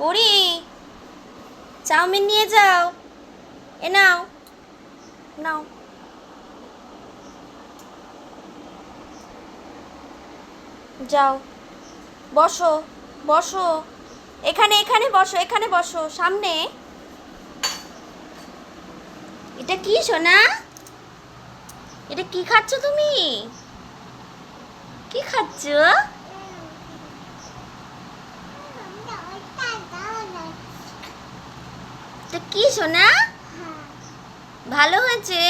পরি চাউমিন নিয়ে যাও। এ নাও নাও। যাও। বসো বসো। এখানে এখানে বসো এখানে বসো, সামনে। এটা কি সোনা? এটা কি খাচ্ছ তুমি? কি খাচ্ছ? এটা কি সোনা? ভালো হয়েছে?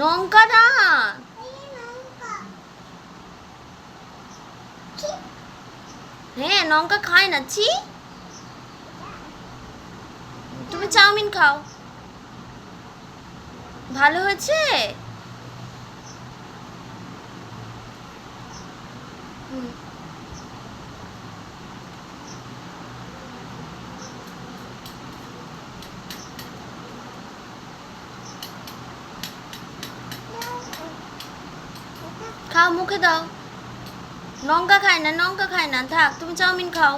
লঙ্কা না? হ্যাঁ লঙ্কা খায় না, ছি। তুমি চাউমিন খাও। ভালো হয়েছে? হুম। খাও মুখে দাও লঙ্কা খায় না লঙ্কা খায় না থাক তুমি চাউমিন খাও